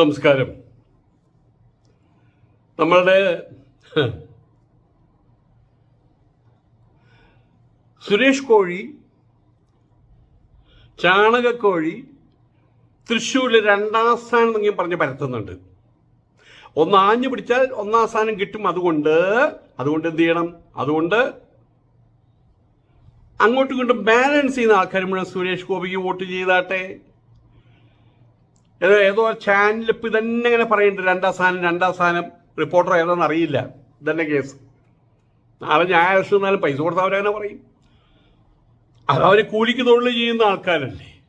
നമസ്കാരം. നമ്മളുടെ സുരേഷ് കോഴി ചാണകക്കോഴി തൃശ്ശൂരിൽ രണ്ടാം സ്ഥാനം എന്നൊക്കെ പറഞ്ഞ് പരത്തുന്നുണ്ട്. ഒന്ന് ആഞ്ഞു പിടിച്ചാൽ ഒന്നാം സ്ഥാനം കിട്ടും അതുകൊണ്ട് അതുകൊണ്ട് എന്ത് ചെയ്യണം? അതുകൊണ്ട് അങ്ങോട്ടും ഇങ്ങോട്ടും ബാലൻസ് ചെയ്യുന്ന ആൾക്കാർ മുഴുവൻ സുരേഷ് ഗോപിക്ക് വോട്ട് ചെയ്താട്ടെ? ഏതോ ചാനൽ ഇപ്പം ഇതന്നെ ഇങ്ങനെ പറയുന്നുണ്ട് രണ്ടാം സ്ഥാനം രണ്ടാം സ്ഥാനം റിപ്പോർട്ടർ ഏതാണെന്ന് അറിയില്ല. ഇതന്നെ കേസ് നാളെ ഞായറാഴ്ച എന്നാലും പൈസ കൊടുത്താൽ അവരങ്ങനെ പറയും. അതവർ കൂലിക്ക് തൊഴിൽ ചെയ്യുന്ന ആൾക്കാരല്ലേ.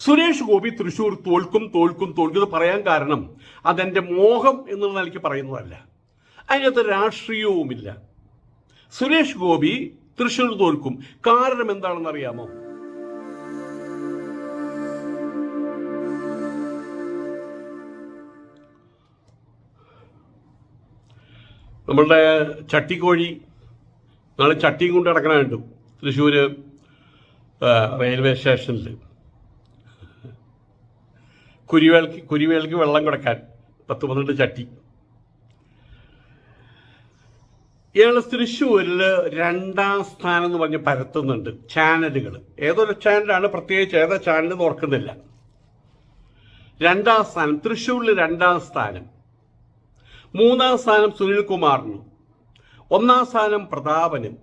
സുരേഷ് ഗോപി തൃശൂർ തോൽക്കും തോൽക്കും തോൽക്കും പറയാൻ കാരണം അതെന്റെ മോഹം എന്നുള്ള നിലയ്ക്ക് പറയുന്നതല്ല. അതിനകത്ത് രാഷ്ട്രീയവുമില്ല. സുരേഷ് ഗോപി തൃശൂർ തോൽക്കും. കാരണം എന്താണെന്ന് അറിയാമോ? നമ്മളുടെ ചട്ടിക്കോഴി നാളെ ചട്ടിയും കൊണ്ട് കിടക്കണ കണ്ടു. തൃശ്ശൂർ റെയിൽവേ സ്റ്റേഷനിൽ കുരുവേൽക്ക് കുരുവേൽക്ക് വെള്ളം കിടക്കാൻ പത്ത് പന്ത്രണ്ട് ചട്ടി. ഇയാൾ തൃശ്ശൂരിൽ രണ്ടാം സ്ഥാനം എന്ന് പറഞ്ഞ് പരത്തുന്നുണ്ട് ചാനലുകൾ ഏതൊരു ചാനലാണ് പ്രത്യേകിച്ച് ഏതാ ചാനൽ ഓർക്കുന്നില്ല. രണ്ടാം സ്ഥാനം തൃശ്ശൂരിൽ രണ്ടാം സ്ഥാനം. മൂന്നാം സ്ഥാനം സുനിൽകുമാറിനും ഒന്നാം സ്ഥാനം പ്രതാപനും.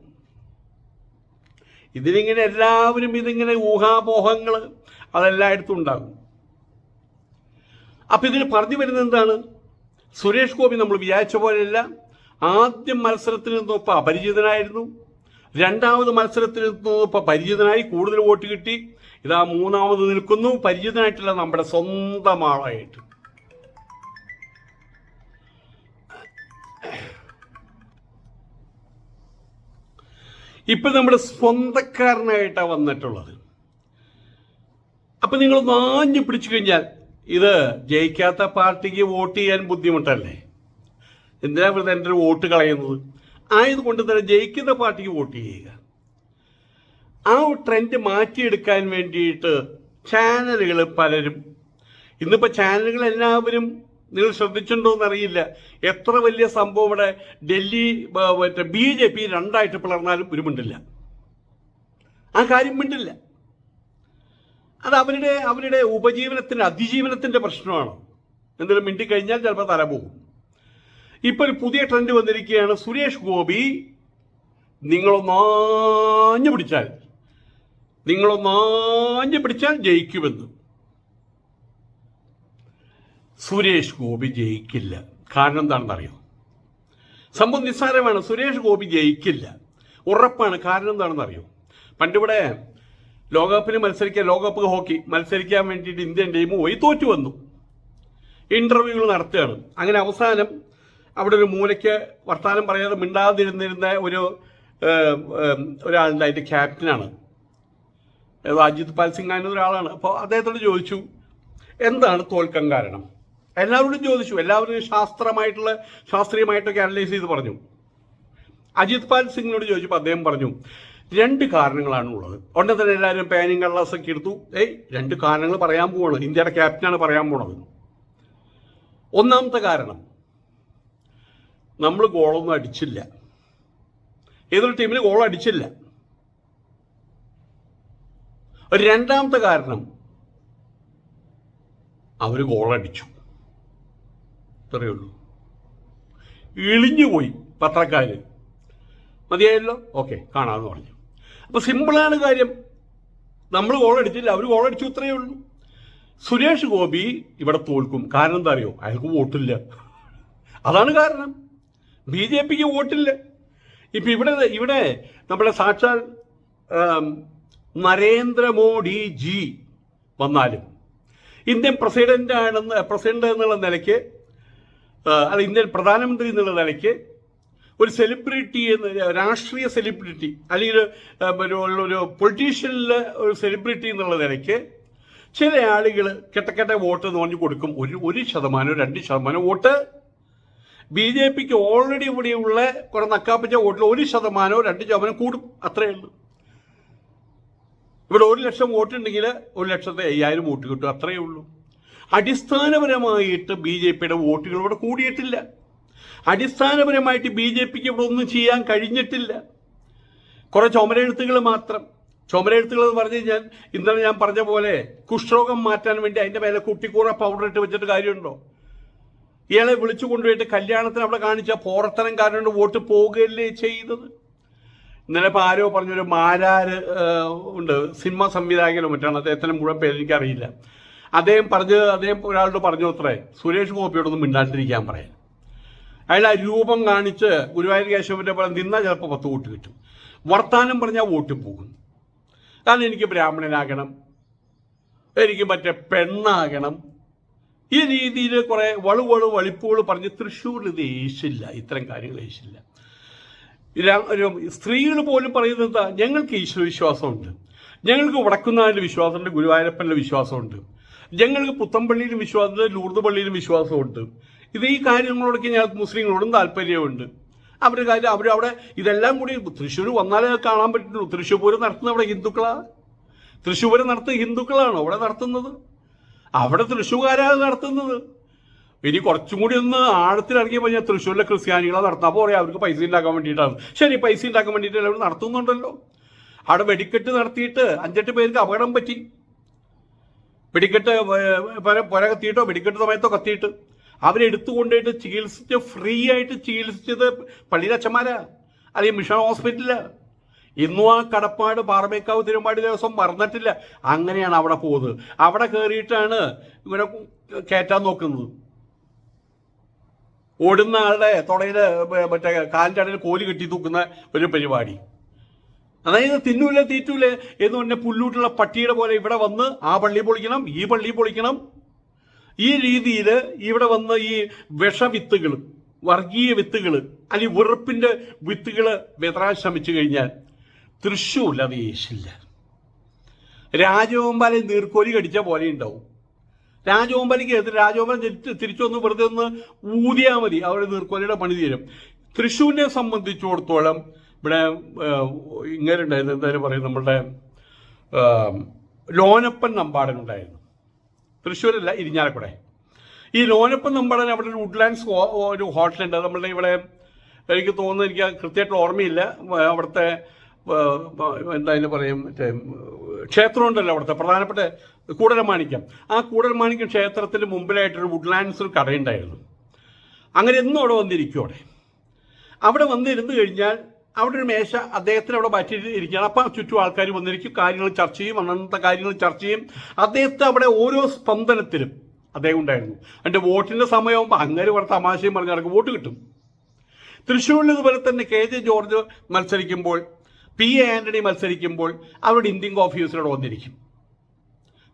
ഇതിലിങ്ങനെ എല്ലാവരും ഇതിങ്ങനെ ഊഹാപോഹങ്ങൾ അതെല്ലായിടത്തും ഉണ്ടാകും. അപ്പം ഇതിന് പറഞ്ഞു വരുന്നത് എന്താണ്? സുരേഷ് ഗോപി നമ്മൾ വിചാരിച്ച പോലെയല്ല ആദ്യം മത്സരത്തിൽ നിന്നൊപ്പം അപരിചിതനായിരുന്നു. രണ്ടാമത് മത്സരത്തിൽ നിന്നൊപ്പം പരിചിതനായി കൂടുതൽ വോട്ട് കിട്ടി. ഇതാ മൂന്നാമത് നിൽക്കുന്നു. പരിചിതനായിട്ടുള്ള നമ്മുടെ സ്വന്തം ആളായിട്ട്. ഇപ്പം നമ്മുടെ സ്വന്തക്കാരനായിട്ടാണ് വന്നിട്ടുള്ളത്. അപ്പം നിങ്ങൾ നാഞ്ഞു പിടിച്ചു കഴിഞ്ഞാൽ ഇത് ജയിക്കാത്ത പാർട്ടിക്ക് വോട്ട് ചെയ്യാൻ ബുദ്ധിമുട്ടല്ലേ? എന്തിനാ വെറുതെ എന്റെ വോട്ട് കളയുന്നത്? ആയതുകൊണ്ട് തന്നെ ജയിക്കുന്ന പാർട്ടിക്ക് വോട്ട് ചെയ്യുക. ആ ട്രെൻഡ് മാറ്റിയെടുക്കാൻ വേണ്ടിയിട്ട് ചാനലുകൾ പലരും. ഇന്നിപ്പോൾ ചാനലുകൾ എല്ലാവരും നിങ്ങൾ ശ്രദ്ധിച്ചിട്ടുണ്ടോ എന്നറിയില്ല. എത്ര വലിയ സംഭവം ഇവിടെ ഡൽഹി മറ്റേ ബി ജെ പി രണ്ടായിട്ട് പിളർന്നാലും ഒരു മിണ്ടില്ല. ആ കാര്യം മിണ്ടില്ല. അത് അവരുടെ അവരുടെ ഉപജീവനത്തിന്റെ അതിജീവനത്തിന്റെ പ്രശ്നമാണ്. എന്തെങ്കിലും മിണ്ടിക്കഴിഞ്ഞാൽ ചിലപ്പോൾ തല പോകും. ഇപ്പോൾ ഒരു പുതിയ ട്രെൻഡ് വന്നിരിക്കുകയാണ്. സുരേഷ് ഗോപി നിങ്ങളൊന്നാഞ്ഞു പിടിച്ചാൽ നിങ്ങളൊന്നാഞ്ഞു പിടിച്ചാൽ ജയിക്കുമെന്ന്. സുരേഷ് ഗോപി ജയിക്കില്ല. കാരണം എന്താണെന്ന് അറിയോ സംഭവം നിസ്സാരമാണ്. സുരേഷ് ഗോപി ജയിക്കില്ല. ഉറപ്പാണ്. കാരണം എന്താണെന്ന് അറിയോ പണ്ടിവിടെ ലോകകപ്പിന് മത്സരിക്കാൻ ലോകകപ്പ് ഹോക്കി മത്സരിക്കാൻ വേണ്ടിയിട്ട് ഇന്ത്യൻ ടീം പോയി തോറ്റു വന്നു. ഇന്റർവ്യൂകൾ നടത്തുകയാണ്. അങ്ങനെ അവസാനം അവിടെ ഒരു മൂലയ്ക്ക് വർത്തമാനം പറയാതെ മിണ്ടാതിരുന്നിരുന്ന ഒരു ഒരാളുണ്ട്. അതിന്റെ ക്യാപ്റ്റനാണ്. അജിത് പാൽ സിംഗ് അങ്ങനെ ഒരാളാണ്. അപ്പോൾ അദ്ദേഹത്തോട് ചോദിച്ചു എന്താണ് തോൽക്കാൻ കാരണം? എല്ലാവരോടും ചോദിച്ചു. എല്ലാവരും ശാസ്ത്രമായിട്ടുള്ള ശാസ്ത്രീയമായിട്ടൊക്കെ അനലൈസ് ചെയ്ത് പറഞ്ഞു. അജിത് പാൽ സിംഗിനോട് ചോദിച്ചപ്പോൾ അദ്ദേഹം പറഞ്ഞു രണ്ട് കാരണങ്ങളാണ് ഉള്ളത്. ഉടനെ തന്നെ എല്ലാവരും പേനും കള്ളാസൊക്കെ എടുത്തു. ഏയ് രണ്ട് കാരണങ്ങൾ പറയാൻ പോവാണ്. ഇന്ത്യയുടെ ക്യാപ്റ്റനാണ് പറയാൻ പോണത്. ഒന്നാമത്തെ കാരണം നമ്മൾ ഗോളൊന്നും അടിച്ചില്ല. ഏതൊരു ടീമിന് ഗോൾ അടിച്ചില്ല. രണ്ടാമത്തെ കാരണം അവർ ഗോളടിച്ചു ഇത്രയേ ഉള്ളൂ ഇളിഞ്ഞുപോയി പത്രക്കാര്. മതിയായല്ലോ? ഓക്കെ കാണാമെന്ന് പറഞ്ഞു. അപ്പോൾ സിമ്പിളാണ് കാര്യം. നമ്മൾ ഗോളടിച്ചില്ല അവർ ഗോളടിച്ചു ഇത്രയേ ഉള്ളൂ. സുരേഷ് ഗോപി ഇവിടെ തോൽക്കും. കാരണം എന്താ അറിയോ? അയാൾക്ക് വോട്ടില്ല. അതാണ് കാരണം. ബി ജെ പിക്ക് വോട്ടില്ല. ഇപ്പം ഇവിടെ ഇവിടെ നമ്മുടെ സാക്ഷാൽ ആം, നരേന്ദ്രമോദി ജി വന്നാലും ഇന്ത്യൻ പ്രസിഡന്റ് ആണെന്ന് പ്രസിഡന്റ് എന്നുള്ള നിലയ്ക്ക് അല്ല ഇന്ത്യൻ പ്രധാനമന്ത്രി എന്നുള്ള നിലയ്ക്ക് ഒരു സെലിബ്രിറ്റി എന്ന രാഷ്ട്രീയ സെലിബ്രിറ്റി അല്ലെങ്കിൽ ഒരു പൊളിറ്റീഷ്യനിലെ ഒരു സെലിബ്രിറ്റി എന്നുള്ള നിലയ്ക്ക് ചില ആളുകൾ കെട്ടക്കെട്ട വോട്ട് എന്ന് പറഞ്ഞു കൊടുക്കും. ഒരു ഒരു ശതമാനം രണ്ട് ശതമാനം വോട്ട്. ബി ജെ പിക്ക് ഓൾറെഡി ഇവിടെയുള്ള കുറെ നക്കാപ്പിച്ച വോട്ടിൽ ഒരു ശതമാനമോ രണ്ട് ശതമാനം കൂടും. അത്രയേ ഉള്ളൂ. ഇവിടെ ഒരു ലക്ഷം വോട്ടുണ്ടെങ്കിൽ ഒരു ലക്ഷത്തെ അയ്യായിരം വോട്ട് കിട്ടും. അത്രയേ ഉള്ളൂ. അടിസ്ഥാനപരമായിട്ട് ബി ജെ പിയുടെ വോട്ടുകൾ ഇവിടെ കൂടിയിട്ടില്ല. അടിസ്ഥാനപരമായിട്ട് ബി ജെ പിക്ക് ഇവിടെ ഒന്നും ചെയ്യാൻ കഴിഞ്ഞിട്ടില്ല. കുറെ ചുമരെഴുത്തുകൾ മാത്രം. ചുമരെഴുത്തുകൾ എന്ന് പറഞ്ഞു കഴിഞ്ഞാൽ ഇന്നലെ ഞാൻ പറഞ്ഞ പോലെ കുഷ്ഠരോഗം മാറ്റാൻ വേണ്ടി അതിന്റെ മേലെ കുട്ടിക്കൂറ പൗഡർ ഇട്ട് വെച്ചിട്ട് കാര്യമുണ്ടോ? ഇയാളെ വിളിച്ചു കൊണ്ടുപോയിട്ട് കല്യാണത്തിന് അവിടെ കാണിച്ച പോറത്തരം കാരണം വോട്ട് പോകുകയല്ലേ ചെയ്തത്? ഇന്നലെ ഇപ്പോൾ ആരോ പറഞ്ഞൊരു മാരാര് ഉണ്ട് സിനിമ സംവിധായകനോ മറ്റാണ്? അദ്ദേഹത്തിന് മുഴുവൻ പേര് എനിക്കറിയില്ല. അദ്ദേഹം പറഞ്ഞ് അദ്ദേഹം ഒരാളോട് പറഞ്ഞു അത്രേ സുരേഷ് ഗോപിയോടൊന്നും മിണ്ടാണ്ടിരിക്കാൻ പറയാൻ. അയാൾ രൂപം കാണിച്ച് ഗുരുവായൂർ കേശവന്റെ പോലെ നിന്നാൽ ചിലപ്പോൾ പത്ത് വോട്ട് കിട്ടും. വർത്താനം പറഞ്ഞാൽ വോട്ട് പോകും. കാരണം എനിക്ക് ബ്രാഹ്മണനാകണം. എനിക്ക് മറ്റേ പെണ്ണാകണം. ഈ രീതിയിൽ കുറെ വളുവളു വളിപ്പുകൾ പറഞ്ഞ് തൃശ്ശൂരിൽ ഇത് ഏശില്ല ഇത്തരം കാര്യങ്ങൾ ഏശില്ല. സ്ത്രീകൾ പോലും പറയുന്നത് ഞങ്ങൾക്ക് ഈശ്വര വിശ്വാസമുണ്ട്. ഞങ്ങൾക്ക് വടക്കുന്നതിന്റെ വിശ്വാസമുണ്ട് ഗുരുവായൂരപ്പന്റെ വിശ്വാസമുണ്ട്. ഞങ്ങൾക്ക് പുത്തമ്പള്ളിയിലും വിശ്വാസമുണ്ട് ലൂർദ് പള്ളിയിലും വിശ്വാസമുണ്ട്. ഇത് ഈ കാര്യങ്ങളോടൊക്കെ ഞങ്ങൾക്ക് മുസ്ലിങ്ങളോടും താല്പര്യമുണ്ട്. അവരുടെ കാര്യം അവിടെ ഇതെല്ലാം കൂടി തൃശ്ശൂർ വന്നാലേ കാണാൻ പറ്റുള്ളൂ. തൃശ്ശൂർ പൂരം നടത്തുന്നത് അവിടെ ഹിന്ദുക്കളാണ്. തൃശ്ശൂർ പൂരം നടത്തുന്ന ഹിന്ദുക്കളാണ് അവിടെ നടത്തുന്നത്. അവിടെ തൃശ്ശൂർകാരാണ് നടത്തുന്നത്. ഇനി കുറച്ചും കൂടി ഒന്ന് ആഴത്തിൽ ഇറങ്ങി കഴിഞ്ഞാൽ തൃശ്ശൂരിലെ ക്രിസ്ത്യാനികളെ നടത്താൻ അപ്പോൾ അവർക്ക് പൈസ ഉണ്ടാക്കാൻ വേണ്ടിയിട്ടാണ്. ശരി പൈസ ഉണ്ടാക്കാൻ വേണ്ടിയിട്ട് അവർ നടത്തുന്നുണ്ടല്ലോ. അവിടെ വെടിക്കെട്ട് നടത്തിയിട്ട് അഞ്ചെട്ട് പേർക്ക് അപകടം പറ്റി. വെടിക്കെട്ട് പുര കത്തിയിട്ടോ വെടിക്കെട്ട് സമയത്തോ കത്തിയിട്ട്. അവരെ എടുത്തുകൊണ്ടിട്ട് ചികിത്സിച്ച് ഫ്രീ ആയിട്ട് ചികിത്സിച്ചത് പള്ളിയിലെ അച്ഛന്മാരാ. അല്ലെങ്കിൽ മിഷൻ ഹോസ്പിറ്റലിൽ. ഇന്നും ആ കടപ്പാട് പാറമേക്കാവ് തിരുമ്പാടി ദിവസം മറന്നിട്ടില്ല. അങ്ങനെയാണ് അവിടെ പോകുന്നത്. അവിടെ കയറിയിട്ടാണ് ഇവരെ കയറ്റാൻ നോക്കുന്നത്. ഓടുന്ന ആളുടെ തുടയിൽ മറ്റേ കാലിന്റെ അടയിൽ കോൽ കെട്ടി തൂക്കുന്ന ഒരു പരിപാടി. അതായത് തിന്നൂല തീറ്റൂല എന്ന് പറഞ്ഞ പുല്ലൂട്ടുള്ള പട്ടിയുടെ പോലെ ഇവിടെ വന്ന് ആ പള്ളി പൊളിക്കണം ഈ പള്ളി പൊളിക്കണം. ഈ രീതിയിൽ ഇവിടെ വന്ന് ഈ വിഷവിത്തുകൾ വർഗീയ വിത്തുകൾ അല്ലെങ്കിൽ വെറുപ്പിന്റെ വിത്തുകൾ വിതറാൻ ശ്രമിച്ചു കഴിഞ്ഞാൽ തൃശ്ശൂരിൽ അത് യേശില്ല രാജഗോപാലെ നീർക്കോലി കടിച്ച പോലെ ഉണ്ടാവും. രാജവമ്പാലിക്ക് എതിർ രാജവമ്പാലം തിരിച്ച് തിരിച്ചൊന്ന് വെറുതെ ഒന്ന് ഊതിയാൽ മതി അവരുടെ നീർക്കോലിയുടെ പണി തീരും. തൃശ്ശൂരിനെ സംബന്ധിച്ചിടത്തോളം ഇവിടെ ഇങ്ങനെ ഉണ്ടായിരുന്നു. എന്തായാലും പറയും നമ്മളുടെ ലോനപ്പൻ നമ്പാടൻ ഉണ്ടായിരുന്നു. തൃശ്ശൂരല്ല ഇരിഞ്ഞാലക്കൂടെ. ഈ ലോനപ്പൻ നമ്പാടൻ അവിടെ ഒരു വുഡ്ലാൻഡ്സ് ഒരു ഹോട്ടലുണ്ട്. നമ്മളുടെ ഇവിടെ എനിക്ക് തോന്നുന്നു എനിക്ക് കൃത്യമായിട്ട് ഓർമ്മയില്ല. അവിടുത്തെ എന്താ പറയും? മറ്റേ ക്ഷേത്രമുണ്ടല്ലോ അവിടുത്തെ പ്രധാനപ്പെട്ട കൂടരമാണിക്യം ആ കൂടരമാണിക്യം ക്ഷേത്രത്തിന് മുമ്പിലായിട്ടൊരു വുഡ്ലാൻഡ്സ് ഒരു കടയുണ്ടായിരുന്നു. അങ്ങനെ എന്നും അവിടെ വന്നിരിക്കും അവിടെ. അവിടെ വന്നിരുന്നു കഴിഞ്ഞാൽ അവിടെ ഒരു മേശ അദ്ദേഹത്തിന് അവിടെ മാറ്റിയിട്ട് ഇരിക്കുകയാണ്. അപ്പം ചുറ്റും ആൾക്കാർ വന്നിരിക്കും കാര്യങ്ങൾ ചർച്ച ചെയ്യും അന്നത്തെ കാര്യങ്ങൾ ചർച്ച ചെയ്യും. അദ്ദേഹത്തെ അവിടെ ഓരോ സ്പന്ദനത്തിലും അദ്ദേഹം ഉണ്ടായിരുന്നു. എന്റെ വോട്ടിന്റെ സമയമാകുമ്പോൾ അങ്ങനെ കുറേ തമാശയും പറഞ്ഞ് നടക്കും. വോട്ട് കിട്ടും. തൃശ്ശൂരിൽ ഇതുപോലെ തന്നെ കെ ജെ ജോർജ് മത്സരിക്കുമ്പോൾ പി എ ആന്റണി മത്സരിക്കുമ്പോൾ അവരുടെ ഇന്ത്യൻ ഓഫീസിലൂടെ വന്നിരിക്കും.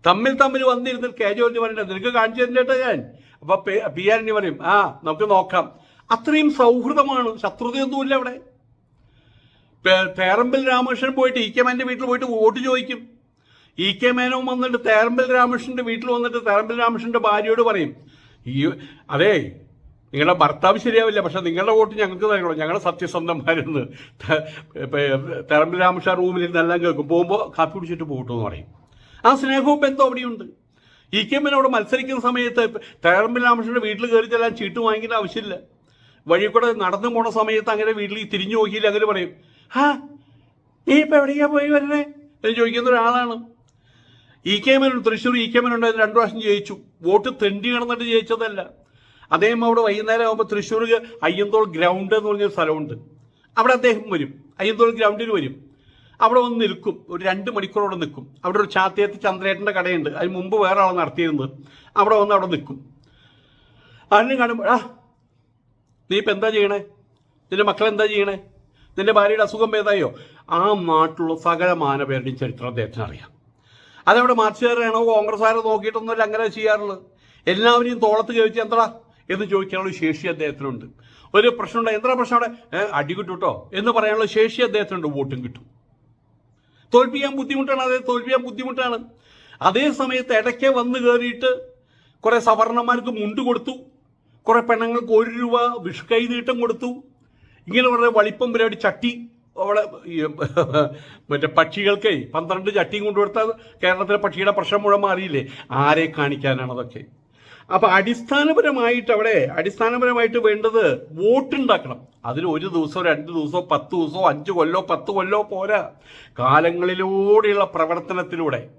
തമ്മിൽ തമ്മിൽ വന്നിരുന്ന കെ ജോർജ് പറയണ്ട നിനക്ക് കാണിച്ചു തരേണ്ട ഞാൻ. അപ്പം പി- ആന്റണി പറയും ആ നമുക്ക് നോക്കാം. അത്രയും സൗഹൃദമാണ് ശത്രുതയൊന്നുമില്ല അവിടെ. തേറമ്പിൽ രാമകൃഷ്ണൻ പോയിട്ട് ഇ കെ മേന്റെ വീട്ടിൽ പോയിട്ട് വോട്ട് ചോദിക്കും. ഇ കെ മേനോൻ വന്നിട്ട് തേറമ്പിൽ രാമകൃഷ്ണന്റെ വീട്ടിൽ വന്നിട്ട് തേറമ്പിൽ രാമകൃഷ്ണന്റെ ഭാര്യയോട് പറയും. ഈ അതേ നിങ്ങളുടെ ഭർത്താവ് ശരിയാവില്ല പക്ഷെ നിങ്ങളുടെ വോട്ട് ഞങ്ങൾക്ക് നൽകണം. ഞങ്ങളുടെ പേ- തേറമ്പിൽ രാമകൃഷ്ണ റൂമിൽ ഇരുന്നെല്ലാം കേൾക്കും. പോകുമ്പോൾ കാപ്പി കുടിച്ചിട്ട് പോകട്ടു എന്ന് പറയും. ആ സ്നേഹവും ബന്ധവും അവിടെയുണ്ട്. ഇ കെ മേനോട് മത്സരിക്കുന്ന സമയത്ത് തേറമ്പിൽ രാമകൃഷ്ണന്റെ വീട്ടിൽ കയറി ചെല്ലാൻ ചീട്ട് വാങ്ങിക്കേണ്ട ആവശ്യമില്ല. വഴി കൂടെ നടന്നു പോണ സമയത്ത് അങ്ങനെ വീട്ടിൽ തിരിഞ്ഞു നോക്കിയില്ല അങ്ങനെ പറയും ഹാ നീ ഇപ്പൊ എവിടെയാ പോയി വരണേ എന്ന് ചോദിക്കുന്ന ഒരാളാണ്. E K Menon Thrissur E K Menon രണ്ടു പ്രാവശ്യം ജയിച്ചു. വോട്ട് തെണ്ടി കിടന്നിട്ട് ജയിച്ചതല്ല. അദ്ദേഹം അവിടെ വൈകുന്നേരം ആകുമ്പോൾ തൃശ്ശൂർ അയ്യന്തോൾ ഗ്രൗണ്ട് എന്ന് പറഞ്ഞൊരു സ്ഥലമുണ്ട്. അവിടെ അദ്ദേഹം വരും. അയ്യന്തോൾ ഗ്രൗണ്ടിൽ വരും. അവിടെ വന്ന് നിൽക്കും. ഒരു രണ്ട് അവിടെ നിൽക്കും. അവിടെ ഒരു ചാത്തിയത്ത് ചന്ദ്രേട്ടന്റെ കടയുണ്ട്. അതിന് മുമ്പ് വേറെ ആൾ നടത്തിയിരുന്നത്. അവിടെ വന്ന് അവിടെ നിൽക്കും. അതിന് കാണുമ്പോൾ ആ നീ ഇപ്പം എന്താ ചെയ്യണേ? നിന്റെ മക്കൾ എന്താ ചെയ്യണേ? നിന്റെ ഭാര്യയുടെ അസുഖം ഭേദമായോ ആ നാട്ടിലുള്ള സകല മാനപേരുടെയും ചരിത്രം അദ്ദേഹത്തിന് അറിയാം. അതവിടെ മാർച്ചുകാരാണോ കോൺഗ്രസ്സുകാരോ നോക്കിയിട്ടൊന്നുമല്ല അങ്ങനെ ചെയ്യാറുള്ളത്? എല്ലാവരെയും തോളത്ത് ചോദിച്ചാൽ എന്താ എന്ന് ചോദിക്കാനുള്ള ശേഷി അദ്ദേഹത്തിനുണ്ട്. ഒരു പ്രശ്നമുണ്ട് എന്താ പ്രശ്നം അവിടെ? ഏ, അടി കിട്ടും കേട്ടോ എന്ന് പറയാനുള്ള ശേഷി അദ്ദേഹത്തിനുണ്ട്. വോട്ടും കിട്ടും. തോൽപ്പിക്കാൻ ബുദ്ധിമുട്ടാണ്. അതേ തോൽപ്പിക്കാൻ ബുദ്ധിമുട്ടാണ്. അതേ സമയത്ത് ഇടയ്ക്ക് വന്ന് കയറിയിട്ട് കുറെ സവർണന്മാർക്ക് മുണ്ട് കൊടുത്തു. കുറെ പെണ്ണുങ്ങൾക്ക് ഒരു രൂപ വിഷ കൈ നീട്ടം കൊടുത്തു. ഇങ്ങനെ വളരെ വളിപ്പം പരിപാടി ചട്ടി അവിടെ മറ്റേ പക്ഷികൾക്ക് പന്ത്രണ്ട് ചട്ടിയും കൊണ്ടുകൊടുത്താൽ കേരളത്തിലെ പക്ഷിയുടെ പ്രശ്നം മുഴുവൻ മാറിയില്ലേ? ആരെ കാണിക്കാനാണ് അതൊക്കെ? അപ്പൊ അടിസ്ഥാനപരമായിട്ട് അവിടെ അടിസ്ഥാനപരമായിട്ട് വേണ്ടത് വോട്ടുണ്ടാക്കണം. അതിന് ഒരു ദിവസമോ രണ്ട് ദിവസമോ പത്ത് ദിവസമോ അഞ്ച് കൊല്ലോ പത്ത് കൊല്ലോ പോരാ. കാലങ്ങളിലൂടെയുള്ള പ്രവർത്തനത്തിലൂടെ.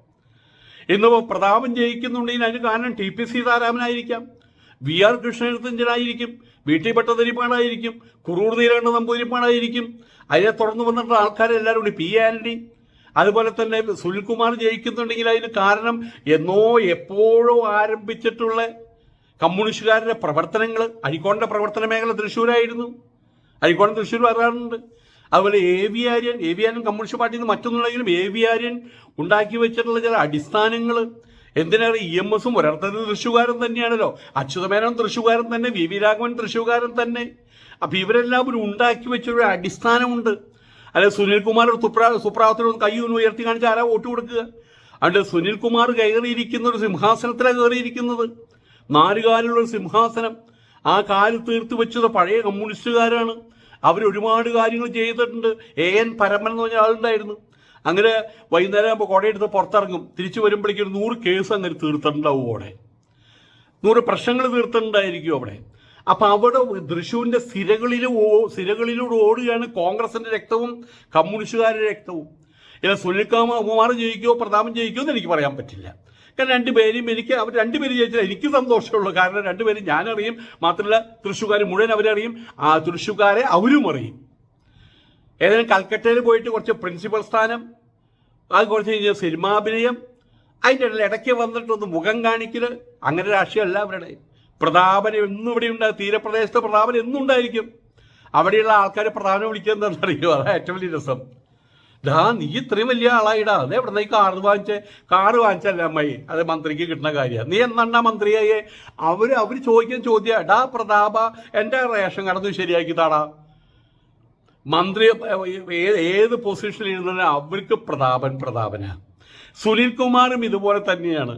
ഇന്നിപ്പോ പ്രതാപം ജയിക്കുന്നുണ്ടെങ്കിൽ അതിന് കാരണം ടി പി സീതാരാമനായിരിക്കാം. വി ആർ കൃഷ്ണനായിരിക്കും ടി ഭട്ടതിരിപ്പാടായിരിക്കും കുറൂർ നീലകണ്ഠ നമ്പൂതിരിപ്പാടായിരിക്കും. അതിനെ തുടർന്ന് വന്നിട്ട് ആൾക്കാരെല്ലാവരും കൂടി പി ആന്റണി അതുപോലെ തന്നെ സുനിൽകുമാർ ജയിക്കുന്നുണ്ടെങ്കിൽ അതിന് കാരണം എന്നോ എപ്പോഴോ ആരംഭിച്ചിട്ടുള്ള കമ്മ്യൂണിസ്റ്റുകാരുടെ പ്രവർത്തനങ്ങൾ അരിക്കോണിന്റെ പ്രവർത്തന മേഖല തൃശ്ശൂരായിരുന്നു. അരിക്കോണം തൃശ്ശൂർ വരാറുണ്ട്. അതുപോലെ A V Aryan A V Aryan communist പാർട്ടിയിൽ നിന്ന് മറ്റൊന്നുണ്ടെങ്കിലും എ വി ആര്യൻ ഉണ്ടാക്കി വെച്ചിട്ടുള്ള ചില അടിസ്ഥാനങ്ങൾ എന്തിനാണ് ഇ എം എസും ഒരർത്ഥത്തിൽ തൃശ്ശൂകാരൻ തന്നെയാണല്ലോ? അച്യുതമേനോൻ തൃശ്ശൂകാരൻ തന്നെ വി വി രാഘവൻ തൃശ്ശൂകാരൻ തന്നെ. അപ്പൊ ഇവരെല്ലാവരും ഉണ്ടാക്കി വെച്ചൊരു അടിസ്ഥാനമുണ്ട്. അല്ലെ സുനിൽകുമാർ ഒരു തുപ്രാ സുപ്രാവത്തിനൊന്ന് കൈ ഉയർത്തി കാണിച്ച് ആരാ വോട്ട് കൊടുക്കുക? അതുകൊണ്ട് സുനിൽകുമാർ കയറിയിരിക്കുന്ന ഒരു സിംഹാസനത്തിലാണ് കയറിയിരിക്കുന്നത്. നാലുകാലുള്ള ഒരു സിംഹാസനം. ആ കാൽ തീർത്ത് വെച്ചത് പഴയ കമ്മ്യൂണിസ്റ്റുകാരാണ്. അവരൊരുപാട് കാര്യങ്ങൾ ചെയ്തിട്ടുണ്ട്. എ എൻ പരമൻ എന്ന് പറഞ്ഞ ആളുണ്ടായിരുന്നു. അങ്ങനെ വൈകുന്നേരം ആകുമ്പോൾ കുടയെടുത്ത് പുറത്തിറങ്ങും. തിരിച്ചു വരുമ്പോഴേക്കും ഒരു നൂറ് കേസ് അങ്ങനെ തീർത്തിട്ടുണ്ടാവും അവിടെ. നൂറ് പ്രശ്നങ്ങൾ തീർത്തിട്ടുണ്ടായിരിക്കും അവിടെ. അപ്പൊ അവിടെ തൃശ്ശൂരിന്റെ സ്ഥിരകളിൽ ഓ സിരകളിലൂടെ ഓടുകയാണ് കോൺഗ്രസിന്റെ രക്തവും കമ്മ്യൂണിസ്റ്റുകാരുടെ രക്തവും. ഇല്ല സുനിൽ കുമാർ ജയിക്കുമോ പ്രതാപൻ ജയിക്കുമോ എന്ന് എനിക്ക് പറയാൻ പറ്റില്ല. കാരണം രണ്ടുപേരും എനിക്ക് അവർ രണ്ടുപേരും ജയിച്ചാൽ എനിക്ക് സന്തോഷമുള്ളൂ. കാരണം രണ്ടുപേരും ഞാനറിയും മാത്രമല്ല തൃശ്ശൂക്കാർ മുഴുവൻ അവരറിയും ആ തൃശ്ശൂക്കാരെ അവരും അറിയും. ഏതായാലും കൽക്കട്ടയിൽ പോയിട്ട് കുറച്ച് പ്രിൻസിപ്പൽ സ്ഥാനം അത് കുറച്ച് കഴിഞ്ഞാൽ സിനിമാഭിനയം അതിന്റെ ഇടയിൽ ഇടയ്ക്ക് വന്നിട്ടൊന്ന് മുഖം കാണിക്കൽ അങ്ങനെ രാഷ്ട്രീയമല്ല അവരുടെ. പ്രതാപൻ എന്നും ഇവിടെ ഉണ്ടാകും തീരപ്രദേശത്ത് പ്രതാപൻ എന്നും ഉണ്ടായിരിക്കും. അവിടെയുള്ള ആൾക്കാരെ പ്രധാനം വിളിക്കുക എന്താണെന്നറിയോ അതാ ഏറ്റവും വലിയ രസം. ഇതാ നീ ഇത്രയും വലിയ ആളായിടാ. അത് എവിടെ നീ കാറ് വാങ്ങിച്ച? കാറ് വാങ്ങിച്ചല്ല അമ്മായി? അത് മന്ത്രിക്ക് കിട്ടുന്ന കാര്യമാണ് നീ എന്നാ മന്ത്രിയായേ? അവർ അവർ ചോദിക്കുന്ന ചോദ്യം. ഡാ പ്രതാപ എന്റെ റേഷൻ കടന്നു ശരിയാക്കി താടാ. മന്ത്രി ഏത് പൊസിഷനിൽ ഇരുന്നാലും അവർക്ക് പ്രതാപൻ പ്രതാപനാണ് സുനിൽ കുമാറും ഇതുപോലെ തന്നെയാണ്.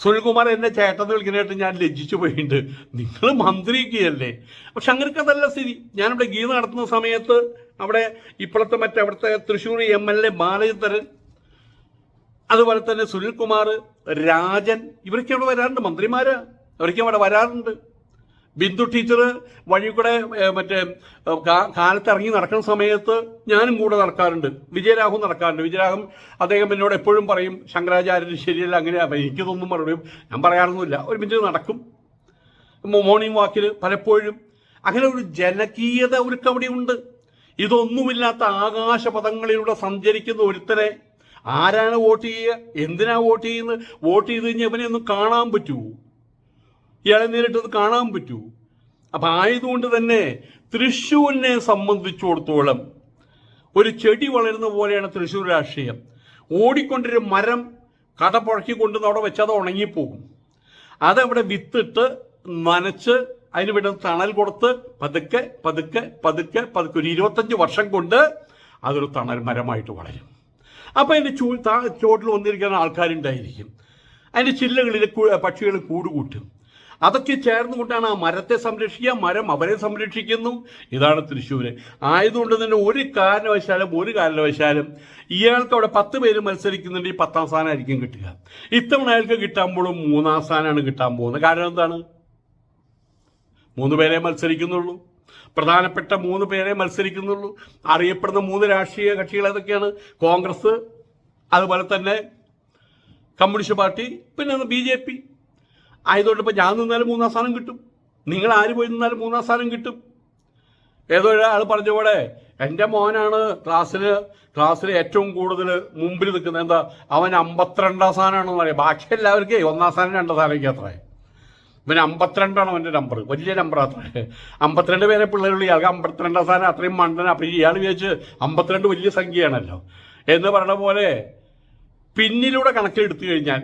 സുനിൽകുമാർ എന്നെ ചേട്ടൻ വിളിക്കുന്നതായിട്ട് ഞാൻ ലജ്ജിച്ചു പോയിട്ടുണ്ട്. നിങ്ങൾ മന്ത്രിക്കുകയല്ലേ പക്ഷെ അങ്ങനെയൊക്കെ അതല്ല സ്ഥിതി. ഞാനിവിടെ ഗീത നടത്തുന്ന സമയത്ത് അവിടെ ഇപ്പോഴത്തെ മറ്റേ അവിടുത്തെ Thrissur M L A Balachandran അതുപോലെ തന്നെ സുനിൽകുമാർ രാജൻ ഇവരൊക്കെ അവിടെ വരാറുണ്ട്. മന്ത്രിമാരാ. അവരൊക്കെ അവിടെ വരാറുണ്ട്. ബിന്ദു ടീച്ചർ വഴി കൂടെ മറ്റേ കാലത്ത് ഇറങ്ങി നടക്കുന്ന സമയത്ത് ഞാനും കൂടെ നടക്കാറുണ്ട്. വിജയരാഘവും നടക്കാറുണ്ട്. വിജയരാഘവൻ അദ്ദേഹം എന്നോട് എപ്പോഴും പറയും ശങ്കരാചാര്യന് ശരിയല്ല അങ്ങനെ എനിക്ക് എനിക്കിതൊന്നും പറയും ഞാൻ പറയാറൊന്നുമില്ല. ഒരുമിച്ച് നടക്കും. മോർണിംഗ് വാക്കിൽ പലപ്പോഴും അങ്ങനെ ഒരു ജനകീയത ഒരു അവിടെ ഉണ്ട്. ഇതൊന്നുമില്ലാത്ത ആകാശപഥങ്ങളിലൂടെ സഞ്ചരിക്കുന്ന ഒരുത്തനെ ആരാണ് വോട്ട് ചെയ്യുക? എന്തിനാ വോട്ട് ചെയ്യുന്നത്? വോട്ട് ചെയ്ത് കഴിഞ്ഞാൽ ഇവനെ ഒന്നും കാണാൻ പറ്റുമോ ഇയാളെ നേരിട്ടത് കാണാൻ പറ്റൂ. അപ്പൊ ആയതുകൊണ്ട് തന്നെ തൃശ്ശൂരിനെ സംബന്ധിച്ചിടത്തോളം ഒരു ചെടി വളരുന്ന പോലെയാണ് തൃശ്ശൂർ രാഷ്ട്രീയം. ഓടിക്കൊണ്ടൊരു മരം കട പുഴക്കി കൊണ്ടുവന്ന് അവിടെ വെച്ച് അത് ഉണങ്ങിപ്പോകും. അതവിടെ വിത്തിട്ട് നനച്ച് അതിന് വേണ്ട തണൽ കൊടുത്ത് പതുക്കെ പതുക്കെ പതുക്കെ പതുക്കെ ഒരു ഇരുപത്തഞ്ച് വർഷം കൊണ്ട് അതൊരു തണൽ മരമായിട്ട് വളരും. അപ്പൊ അതിന്റെ ചൂ ചോട്ടിൽ വന്നിരിക്കുന്ന ആൾക്കാരുണ്ടായിരിക്കും. അതിന്റെ ചില്ലകളിൽ പക്ഷികൾ കൂട് കൂട്ടും അതൊക്കെ ചേർന്നുകൊണ്ടാണ് ആ മരത്തെ സംരക്ഷിക്കുക മരം അവരെ സംരക്ഷിക്കുന്നു. ഇതാണ് തൃശ്ശൂര്. ആയതുകൊണ്ട് തന്നെ ഒരു കാരണവശാലും ഒരു കാരണവശാലും ഇയാൾക്ക് അവിടെ പത്ത് പേര് മത്സരിക്കുന്നുണ്ട്. ഈ പത്താം സ്ഥാനമായിരിക്കും കിട്ടുക. ഇത്തവണ അയാൾക്ക് കിട്ടാൻ പോലും മൂന്നാം സ്ഥാനമാണ് കിട്ടാൻ പോകുന്നത്. കാരണം എന്താണ്? മൂന്ന് പേരെ മത്സരിക്കുന്നുള്ളൂ. പ്രധാനപ്പെട്ട മൂന്ന് പേരെ മത്സരിക്കുന്നുള്ളൂ. അറിയപ്പെടുന്ന മൂന്ന് രാഷ്ട്രീയ കക്ഷികൾ ഏതൊക്കെയാണ്? കോൺഗ്രസ് അതുപോലെ തന്നെ കമ്മ്യൂണിസ്റ്റ് പാർട്ടി പിന്നെ ബി ജെ പി. ആയതുകൊണ്ട് ഇപ്പം ഞാൻ നിന്നാലും മൂന്നാം സ്ഥാനം കിട്ടും. നിങ്ങൾ ആര് പോയി നിന്നാലും മൂന്നാം സ്ഥാനം കിട്ടും. ഏതോ ഒരാൾ പറഞ്ഞ പോലെ എന്റെ മോനാണ് ക്ലാസ്സിൽ ക്ലാസ്സിൽ ഏറ്റവും കൂടുതൽ മുമ്പിൽ നിൽക്കുന്നത്. എന്താ? അവൻ അമ്പത്തിരണ്ടാം സ്ഥാനമാണെന്ന് പറയാം. ബാക്കി എല്ലാവർക്കേ ഒന്നാം സ്ഥാനം രണ്ടാം സ്ഥാനമൊക്കെ അത്രേ. ഇവന് അമ്പത്തിരണ്ടാണ് അവന്റെ നമ്പർ വലിയ നമ്പർ അത്രേ. അമ്പത്തിരണ്ട് പേരെ പിള്ളേരുള്ള. ഇയാൾക്ക് അമ്പത്തിരണ്ടാം സ്ഥാനം അത്രയും മണ്ടന. അപ്പം ഇയാൾ വിചാരിച്ച് അമ്പത്തിരണ്ട് വലിയ സംഖ്യയാണല്ലോ. എന്ന് പറഞ്ഞ പോലെ പിന്നിലൂടെ കണക്കിലെടുത്തു കഴിഞ്ഞാൽ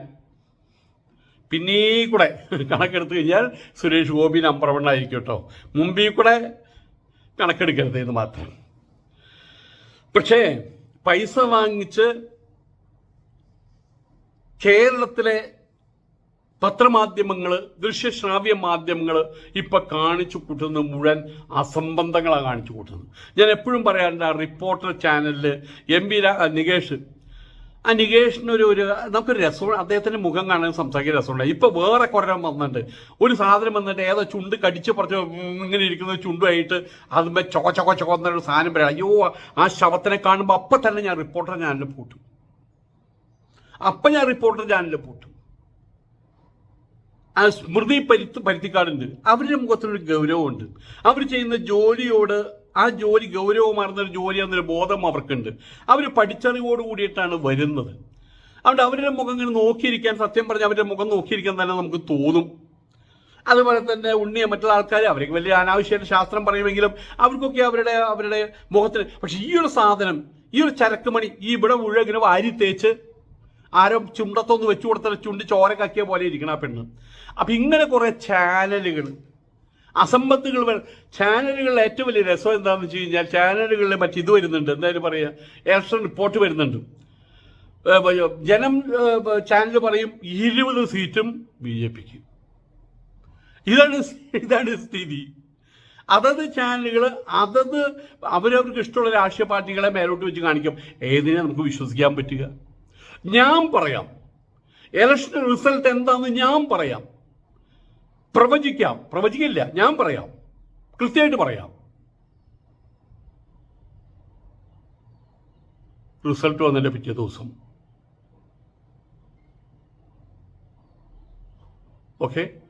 പിന്നീ കൂടെ കണക്കെടുത്തു കഴിഞ്ഞാൽ സുരേഷ് ഗോപി നമ്പർ വൺ ആയിരിക്കും കേട്ടോ മുമ്പിൽ കൂടെ കണക്കെടുക്കരുത് എന്ന് മാത്രം. പക്ഷേ പൈസ വാങ്ങിച്ച് കേരളത്തിലെ പത്രമാധ്യമങ്ങൾ ദൃശ്യശ്രാവ്യ മാധ്യമങ്ങൾ ഇപ്പൊ കാണിച്ചു കൂട്ടുന്നത് മുഴുവൻ അസംബന്ധങ്ങളാണ് കാണിച്ചു കൂട്ടുന്നത്. ഞാൻ എപ്പോഴും പറയാറുണ്ട് റിപ്പോർട്ടർ ചാനലിൽ എം വി നികേഷ് ആ നികേഷിന് ഒരു നമുക്കൊരു രസമുണ്ട് അദ്ദേഹത്തിന്റെ മുഖം കാണാൻ സംസാരിക്കാൻ രസമുണ്ട് ഇപ്പൊ വേറെ കുറേ വന്നിട്ടുണ്ട്. ഒരു സാധനം വന്നിട്ട് ഏതോ ചുണ്ട് കടിച്ച് പറിച്ച് ഇങ്ങനെ ഇരിക്കുന്ന ചുണ്ടുമായിട്ട് അതുമ്പോ ചൊക ചൊക ചൊക എന്നൊരു സാധനം പറയാം അയ്യോ ആ ശവത്തിനെ കാണുമ്പോൾ അപ്പൊ തന്നെ ഞാൻ റിപ്പോർട്ടർ ചാനലിൽ പൂട്ടും. അപ്പൊ ഞാൻ റിപ്പോർട്ടർ ചാനലിൽ പൂട്ടും. ആ സ്മൃതി പരുത്ത് പരുത്തിക്കാടുണ്ട്. അവരുടെ മുഖത്തിനൊരു ഗൗരവമുണ്ട്. അവർ ചെയ്യുന്ന ജോലിയോട് ആ ജോലി ഗൗരവമാർന്ന ഒരു ജോലി എന്നൊരു ബോധം അവർക്കുണ്ട്. അവർ പഠിച്ചറിവോട് കൂടിയിട്ടാണ് വരുന്നത്. അതുകൊണ്ട് അവരുടെ മുഖം ഇങ്ങനെ നോക്കിയിരിക്കാൻ സത്യം പറഞ്ഞാൽ അവരുടെ മുഖം നോക്കിയിരിക്കാൻ തന്നെ നമുക്ക് തോന്നും. അതുപോലെ തന്നെ ഉണ്ണിയ മറ്റുള്ള ആൾക്കാർ അവർക്ക് വലിയ അനാവശ്യമായിട്ട് ശാസ്ത്രം പറയുമെങ്കിലും അവർക്കൊക്കെ അവരുടെ അവരുടെ മുഖത്തിന്. പക്ഷെ ഈ ഒരു സാധനം ഈ ഒരു ചരക്കുമണി ഈ ഇവിടെ മുഴുവൻ ഇങ്ങനെ വാരി തേച്ച് ആരോ ചുണ്ടത്തൊന്ന് വെച്ചു കൊടുത്താൽ ചുണ്ട് ചോര കക്കിയ പോലെ ഇരിക്കണം ആ പെണ്ണ്. അപ്പൊ ഇങ്ങനെ കുറേ ചാനലുകൾ അസമ്പത്തുകൾ ചാനലുകളിലെ ഏറ്റവും വലിയ രസം എന്താണെന്ന് വെച്ച് കഴിഞ്ഞാൽ ചാനലുകളിൽ മറ്റിത് വരുന്നുണ്ട്. എന്തായാലും പറയുക ഇലക്ഷൻ റിപ്പോർട്ട് വരുന്നുണ്ട്. ജനം ചാനൽ പറയും ഇരുപത് സീറ്റും ബി ജെ പിക്ക്. ഇതാണ് ഇതാണ് സ്ഥിതി. അതത് ചാനലുകൾ അതത് അവരവർക്ക് ഇഷ്ടമുള്ള രാഷ്ട്രീയ പാർട്ടികളെ മേലോട്ട് വെച്ച് കാണിക്കും. ഏതിനെ നമുക്ക് വിശ്വസിക്കാൻ പറ്റുക? ഞാൻ പറയാം. ഇലക്ഷൻ റിസൾട്ട് എന്താണെന്ന് ഞാൻ പറയാം. പ്രവചിക്കാം. പ്രവചിക്കില്ല. ഞാൻ പറയാം. കൃത്യമായിട്ട് പറയാം. റിസൾട്ട് വന്നതിന്റെ പിറ്റേ ദിവസം. ഓക്കെ?